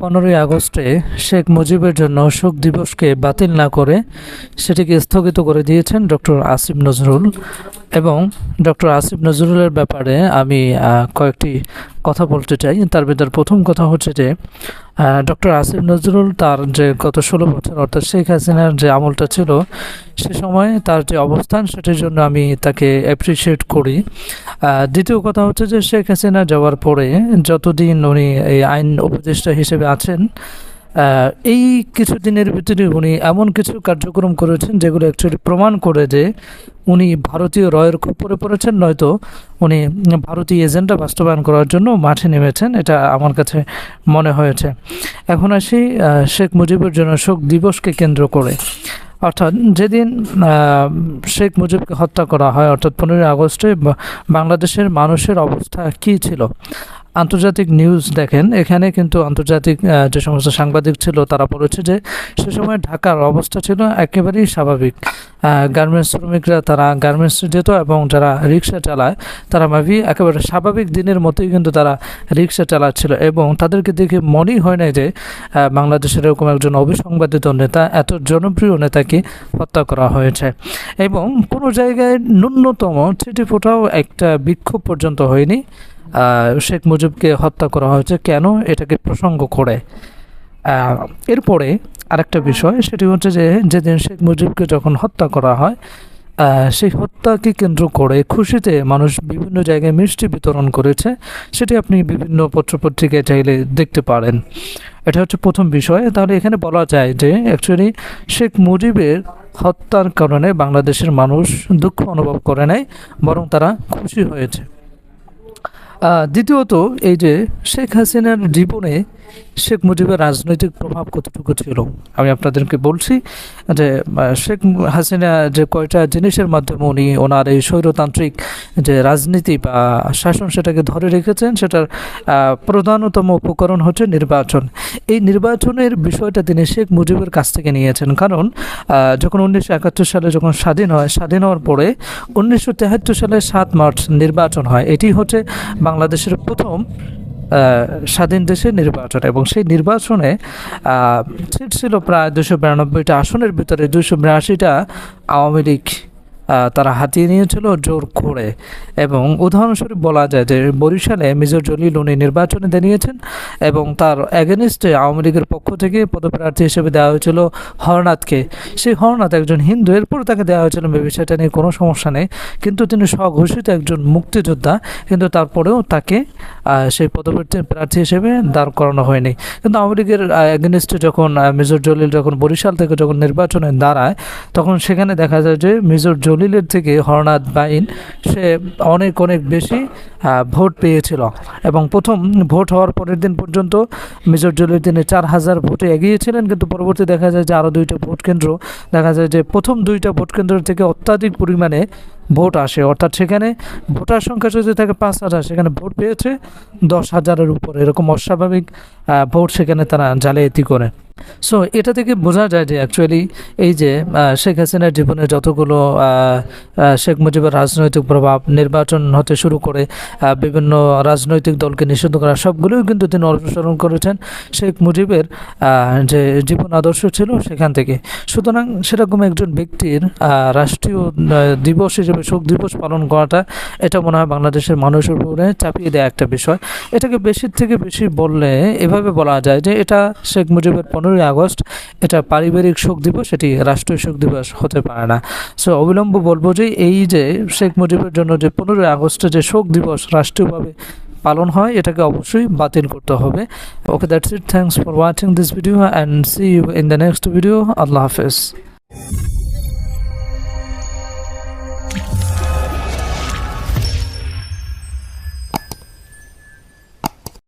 পনেরোই আগস্টে শেখ মুজিবের জন্য শোক দিবসকে বাতিল না করে সেটিকে স্থগিত করে দিয়েছেন ডক্টর আসিফ নজরুল এবং ডক্টর আসিফ নজরুলের ব্যাপারে আমি কয়েকটি কথা বলতে চাই। তার ভিতর প্রথম কথা হচ্ছে যে ডক্টর আসিফ নজরুল তার যে গত ষোলো বছর, অর্থাৎ শেখ হাসিনার যে আমলটা ছিল, সে সময় তার যে অবস্থান, সেটির জন্য আমি তাকে অ্যাপ্রিসিয়েট করি। দ্বিতীয় কথা হচ্ছে যে, শেখ হাসিনা যাওয়ার পরে যতদিন উনি এই আইন উপদেষ্টা হিসেবে আছেন এই কিছুদিনের ভিতরে উনি এমন কিছু কার্যক্রম করেছেন যেগুলো অ্যাকচুয়ালি প্রমাণ করে যে উনি ভারতীয় রয়ের খুব খপ্পরে পড়েছেন, নয়তো উনি ভারতীয় এজেন্ডা বাস্তবায়ন করার জন্য মাঠে নেমেছেন, এটা আমার কাছে মনে হয়েছে। এখন আসি শেখ মুজিবের জন্য শোক দিবসকে কেন্দ্র করে। অর্থাৎ যেদিন শেখ মুজিবকে হত্যা করা হয়, অর্থাৎ পনেরোই আগস্টে বাংলাদেশের মানুষের অবস্থা কী ছিল? আন্তর্জাতিক নিউজ দেখেন, এখানে কিন্তু আন্তর্জাতিক যে সমস্ত সাংবাদিক ছিল তারা বলেছে যে সে সময় ঢাকার অবস্থা ছিল একেবারেই স্বাভাবিক। গার্মেন্টস শ্রমিকরা তারা গার্মেন্টস যেত এবং যারা রিক্সা চালায়, তারা ভাবি একেবারে স্বাভাবিক দিনের মতোই কিন্তু তারা রিক্সা চালাচ্ছিল এবং তাদেরকে দেখে মনেই হয় না যে বাংলাদেশের এরকম একজন অবিসংবাদিত নেতা, এত জনপ্রিয় নেতাকে হত্যা করা হয়েছে। এবং কোনো জায়গায় ন্যূনতম ছিটি ফোটাও একটা বিক্ষোভ পর্যন্ত হয়নি। শেখ মুজিবকে হত্যা করা হয়েছে। কেন? এটাকে প্রসঙ্গ করে। এরপরে আরেকটা বিষয়, সেটি হচ্ছে যে যেদিন শেখ মুজিবকে যখন হত্যা করা হয় সেই হত্যাকে কেন্দ্র করে খুশিতে মানুষ বিভিন্ন জায়গায় মিষ্টি বিতরণ করেছে। সেটি আপনি বিভিন্ন পত্রপত্রিকায় চাইলে দেখতে পারেন। এটা হচ্ছে প্রথম বিষয়। তাহলে এখানে বলা যায় যে অ্যাকচুয়ালি শেখ মুজিবের হত্যার কারণে বাংলাদেশের মানুষ দুঃখ অনুভব করে নাই, বরং তারা খুশি হয়েছে। দ্বিতীয়ত এই যে শেখ হাসিনার জীবনে শেখ মুজিবের রাজনৈতিক প্রভাব কতটুকু ছিল? আমি আপনাদেরকে বলছি যে শেখ হাসিনা যে কয়টা জিনিসের মাধ্যমে উনি ওনার এই স্বৈরতান্ত্রিক যে রাজনীতি বা শাসন সেটাকে ধরে রেখেছেন, সেটার প্রধানতম উপকরণ হচ্ছে নির্বাচন। এই নির্বাচনের বিষয়টা তিনি শেখ মুজিবের কাছ থেকে নিয়েছেন। কারণ যখন উনিশশো একাত্তর সালে যখন স্বাধীন হয়, স্বাধীন হওয়ার পরে উনিশশো সালে সাত মার্চ নির্বাচন হয়। এটি হচ্ছে বাংলাদেশের প্রথম স্বাধীন দেশের নির্বাচন এবং সেই নির্বাচনে সিট ছিল প্রায় দুশো বিরানব্বইটা আসনের ভিতরে দুশো বিরাশিটা আওয়ামী লীগ তারা হাতিয়ে নিয়েছিল জোর করে। এবং উদাহরণস্বরূপ বলা যায় যে বরিশালে মেজর জলিল উনি নির্বাচনে দাঁড়িয়েছেন এবং তার অ্যাগেনিস্টে আওয়ামী লীগের পক্ষ থেকে পদপ্রার্থী হিসেবে দেওয়া হয়েছিল হরনাথকে। সেই হরনাথ একজন হিন্দু এরপর তাকে দেওয়া হয়েছিল। সেটা নিয়ে কোনো সমস্যা নেই। কিন্তু তিনি স্বঘোষিত একজন মুক্তিযোদ্ধা, কিন্তু তারপরেও তাকে সেই পদপ্রার্থী প্রার্থী হিসেবে দাঁড় করানো হয়নি। কিন্তু আওয়ামী লীগের অ্যাগেনিস্টে যখন মেজর জলিল যখন বরিশাল থেকে যখন নির্বাচনে দাঁড়ায়, তখন সেখানে দেখা যায় যে মেজর জলিলের থেকে হরনাথ বাইন, সে অনেক অনেক বেশি ভোট পেয়েছিল। এবং প্রথম ভোট হওয়ার পরের দিন পর্যন্ত মেজর জলিল তিনি চার হাজার ভোটে এগিয়েছিলেন, কিন্তু পরবর্তী দেখা যায় যে আরও দুইটা ভোট কেন্দ্র, দেখা যায় যে প্রথম দুইটা ভোট কেন্দ্র থেকে অত্যাধিক পরিমাণে ভোট আসে। অর্থাৎ সেখানে ভোটার সংখ্যা যদি থাকে পাঁচ হাজার, সেখানে ভোট পেয়েছে দশ হাজারের উপরে। এরকম অস্বাভাবিক ভোট সেখানে তারা জালিয়াতি করে। সো এটা থেকে বোঝা যায় যে অ্যাকচুয়ালি এই যে শেখ হাসিনার জীবনে যতগুলো শেখ মুজিবের রাজনৈতিক প্রভাব নির্বাচন হতে শুরু করে বিভিন্ন রাজনৈতিক দলকে নিষিদ্ধ করা, সবগুলোই কিন্তু তিনি অনুসরণ করেছেন শেখ মুজিবের যে জীবন আদর্শ ছিল সেখান থেকে। সুতরাং সেরকম একজন ব্যক্তির রাষ্ট্রীয় দিবস হিসেবে শোক দিবস পালন করাটা, এটা মনে হয় বাংলাদেশের মানুষের উপরে চাপিয়ে দেওয়া একটা বিষয়। এটাকে বেশির থেকে বেশি বললে এভাবে বলা যায় যে এটা শেখ মুজিবের পনেরোই আগস্ট এটা পারিবারিক শোক দিবস, এটি রাষ্ট্রীয় শোক দিবস হতে পারে না। সো অবিলম্ব বলব যে, এই যে শেখ মুজিবের জন্য যে পনেরোই আগস্টে যে শোক দিবস রাষ্ট্রীয়ভাবে পালন হয়, এটাকে অবশ্যই বাতিল করতে হবে। Okay that's it thanks for watching this video and see you in the next video আল্লাহ হাফেজ।